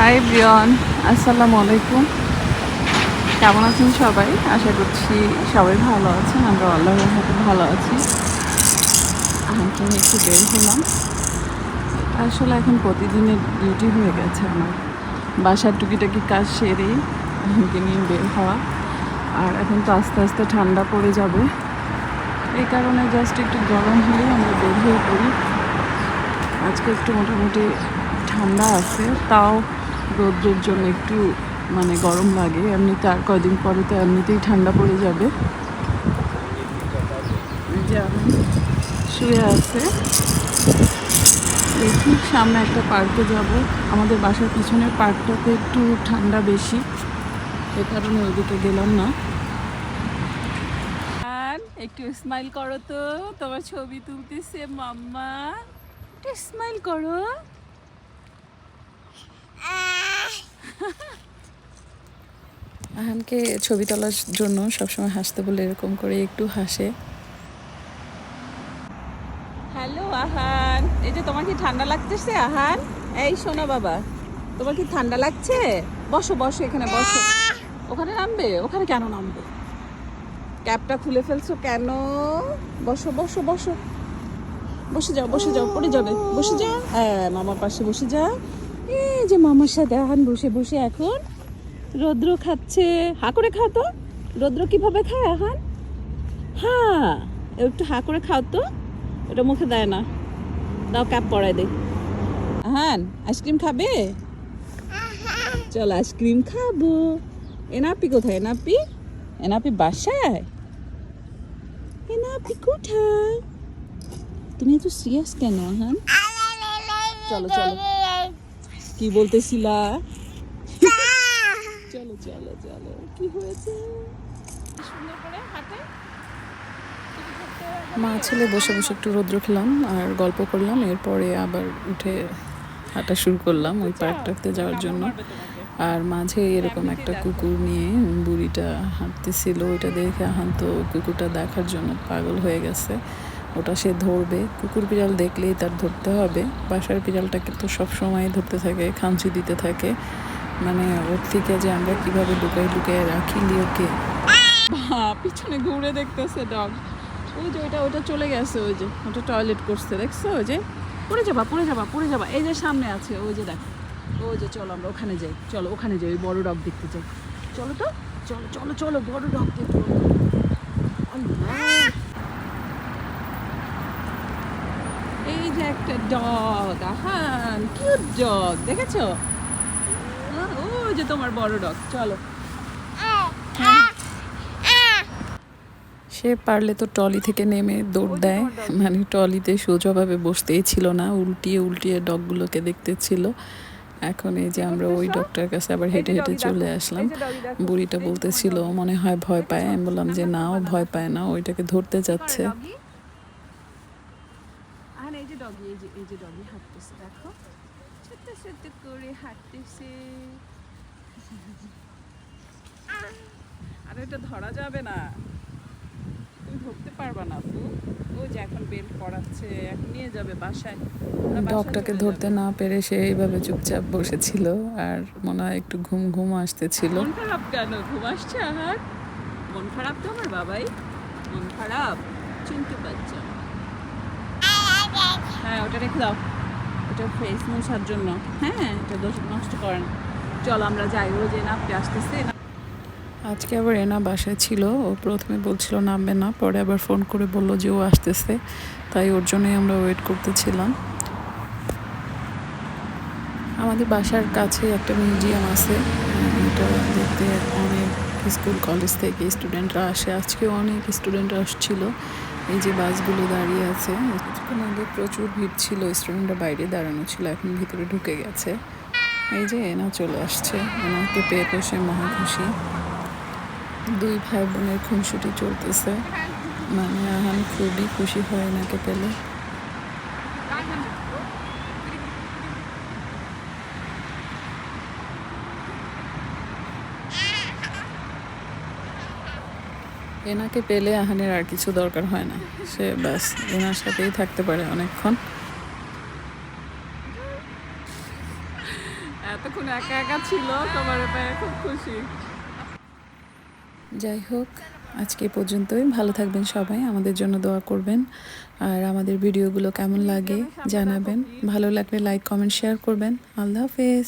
High Brian, আসসালামু আলাইকুম। কেমন আছেন সবাই? আশা করছি সবাই ভালো আছেন, আমরা আল্লাহর রহমতে ভালো আছি। আমাকে একটু বের হলাম। আসলে এখন প্রতিদিনের ডিউটি হয়ে গেছে আমার। বাসার টুকিটাকি কাজ সেরেই আমাকে নিয়ে বের হওয়া। আর এখন তো আস্তে আস্তে ঠান্ডা পড়ে যাবে। এই কারণে জাস্ট একটু গরম হলেই আমরা বের হয়ে পড়ি। আজকে একটু মোটামুটি ঠান্ডা আছে, তাও রোদ্রের জন্য একটু মানে গরম লাগে। এমনিতে আর কয়দিন পরে তো এমনিতেই ঠান্ডা পড়ে যাবে। শুয়ে আছে। দেখি সামনে একটা পার্কে যাব। আমাদের বাসার পিছনের পার্কটাতে একটু ঠান্ডা বেশি। এ কারণে ওইদিকে গেলাম না। আর একটু স্মাইল করো তো। তোমার ছবি তুলতেছে মাম্মা। একটু স্মাইল করো। আহানকে ছবি তোলার জন্য সবসময় হাসতে বলে এরকম করে একটু হাসে। হ্যালো, আহান। এই যে তোমার কি ঠান্ডা লাগতেছে, আহান? এই শোনো বাবা, তোমার কি ঠান্ডা লাগছে? বসো বসো এখানে, বসো। ওখানে নামবে? ওখানে কেন নামবে? ক্যাপটা খুলে ফেলছো কেন? বসো বসো বসো। বসে যাও বসে যাও, পড়ে যাবে, বসে যা হ্যাঁ মামার পাশে বসে যা এই যে মামার সাথে আহান বসে বসে এখন। রৌদ্র খাচ্ছে। হা করে খাও তো। রৌদ্র কীভাবে খায় এখন হ্যাঁ একটু হা করে খাও তো। ওটা মুখে দেয় না। দাও ক্যাপ পরাই দে। আহান, আইসক্রিম খাবে? চল আইসক্রিম খাব। এনাপি কোথায়? এনাপি? এনাপি বাসায়? এনাপি কোথায়? তুমি এত সিরিয়াস কেন হ্যাঁ চলো চলো। কি বলতেছিলা? চলো চলো চলো। কি হয়েছে? মা ছেলে বসে বসে একটু রৌদ্র খেলাম আর গল্প করলাম, এরপরে আবার উঠে হাঁটা শুরু করলাম ওই পার্কটাতে যাওয়ার জন্য। আর মাঝে এরকম একটা কুকুর নিয়ে বুড়িটা হাঁটতেছিল, ওইটা দেখে আহান তো কুকুরটা দেখার জন্য পাগল হয়ে গেছে। ওটা সে ধরবে। কুকুর বিড়াল দেখলেই তার ধরতে হবে। বাসার বিড়ালটাকে তো সবসময় ধরতে থাকে, খামচি দিতে থাকে। মানে ওর থেকে যে আমরা কীভাবে লুকাই লুকাই রাখি, লিওকে। পিছনে ঘুরে দেখতেছে ডগ ওই যে ওইটা ওটা চলে গেছে, ওই যে, ওটা টয়লেট করছে, দেখছ? ওই যে, পড়ে যাবা পড়ে যাবা পড়ে যাবা। এই যে সামনে আছে, ওই যে দেখো। ওই যে, চলো আমরা ওখানে যাই। চলো, ওখানে যাই, ওই বড় ডগ দেখতে যাই। চলো তো, চলো চলো চলো, বড় ডগ দেখো আল্লাহ। এই যে একটা ডগ আহান কিউট ডগ দেখেছ? যে তোমার বড় ডগ চলো। সে পারলে তো টলি থেকে নেমে দৌড় দেয়। মানে টলিতে সোজাভাবে বসতেই ছিল না উল্টিয়ে উল্টিয়ে ডগগুলোকে দেখতে ছিল এখন এই যে আমরা ওই ডক্টরের কাছে আবার হেঁটে হেঁটে চলে আসলাম। বুড়িটা বলতেছিল মনে হয় ভয় পায়। আমি বললাম যে না ও ভয় পায় না ওইটাকে ধরতে যাচ্ছে। আর এই যে ডগি এই যে এই যে ডগি হাঁটতেছে দেখো। ছোট্ট ছোট্ট করে হাঁটতেছে। আর এটা ধরা যাবে না। তুমি ধরতে পারবা না আপু। ওই যে এখন বেল্ট পড়াচ্ছে এখন নিয়ে যাবে বাসায়। ডগটাকে ধরতে না পেরে সে এইভাবে চুপচাপ বসেছিল আর মনে হয় একটু ঘুম ঘুম আসতেছিল। মন খারাপ কেন? ঘুম আসছে আহার। মন খারাপ তো আমার বাবাই। মন খারাপ। চিনতে পারছ? হ্যাঁ ওটা রেখে দাও। ওটা ফেস মোছার জন্য। হ্যাঁ এটা দোষ নষ্ট করে না। চল আমরা যাই। ও যে নাপতে আসতেছে, না আজকে আবার এনা বাসায় ছিল। ও প্রথমে বলছিল নামবে না, পরে আবার ফোন করে বলল যে ও আসতেছে। তাই ওর জন্যই আমরা ওয়েট করতেছিলাম। আমাদের বাসার কাছে একটা মিউজিয়াম আছে। এটা দেখতে অনেক স্কুল, কলেজ থেকে স্টুডেন্টরা আসে। আজকে অনেক স্টুডেন্ট আসছিল। এই যে বাসগুলো দাঁড়িয়ে আছে। কিছুক্ষণ আগে প্রচুর ভিড় ছিল। স্টুডেন্টরা বাইরে দাঁড়ানো ছিল, এখন ভিতরে ঢুকে গেছে। এই যে এনা চলে আসছে। এনাকে পেয়ে তো সে মহা খুশি। দুই ভাই বোনের খুনসুটি চলতেছে। মানে আহান খুবই খুশি হয় এনাকে পেলে। এনাকে পেলে আহানের আর কিছু দরকার হয় না। সে ব্যাস, এনার সাথেই থাকতে পারে অনেকক্ষণ। এতক্ষণ একা একা ছিল তোমার পেয়ে খুব খুশি। যাই হোক আজকে পর্যন্তই। ভালো থাকবেন সবাই আমাদের জন্য দোয়া করবেন। আর আমাদের ভিডিওগুলো কেমন লাগে জানাবেন। ভালো লাগলে লাইক কমেন্ট শেয়ার করবেন। আল্লাহ হাফেজ।